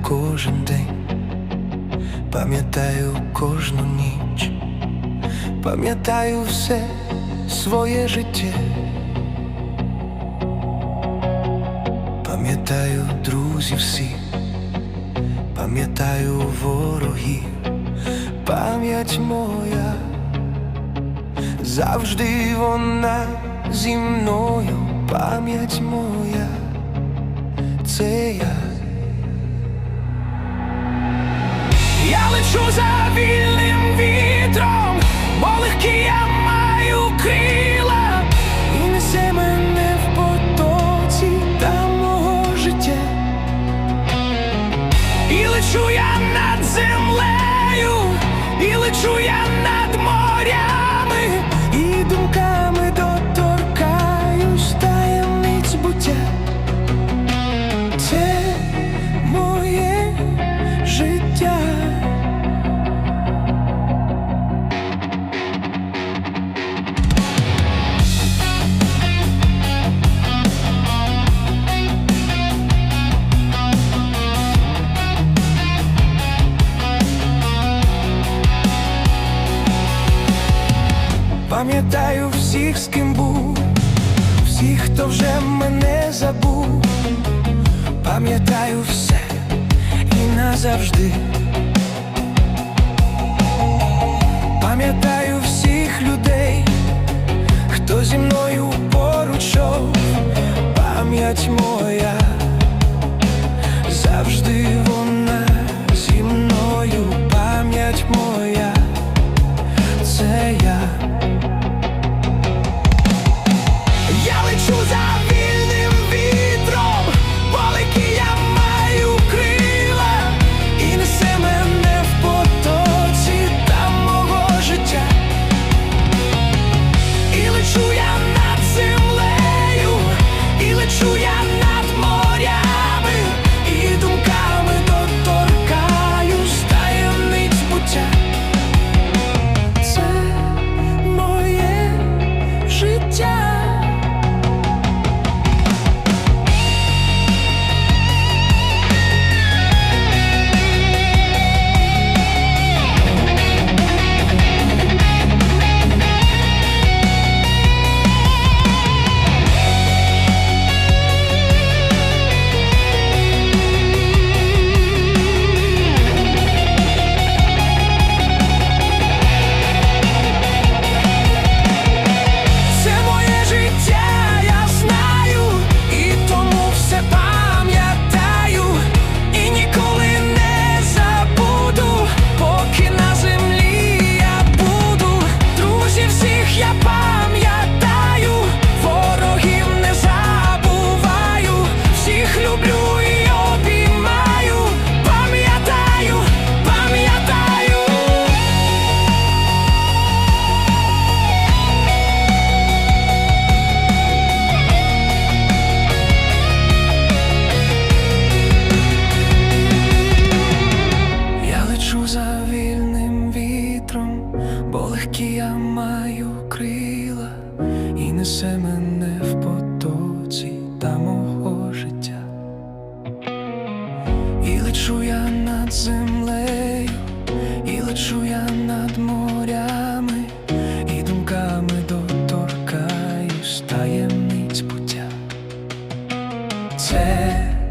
Кожен день, пам'ятаю кожну ніч, пам'ятаю все своє життя, пам'ятаю друзів всіх, пам'ятаю ворогів, пам'ять моя, завжди вона зі мною, пам'ять моя, це. Я лечу я над землею, і лечу я над Пам'ятаю всіх, з ким був, всіх, хто вже мене забув. Пам'ятаю все і назавжди. Пам'ятаю маю крила, і несе мене в потоці та мого життя. І лечу я над землею, і лечу я над морями, і думками доторкаюсь таємниць буття. Це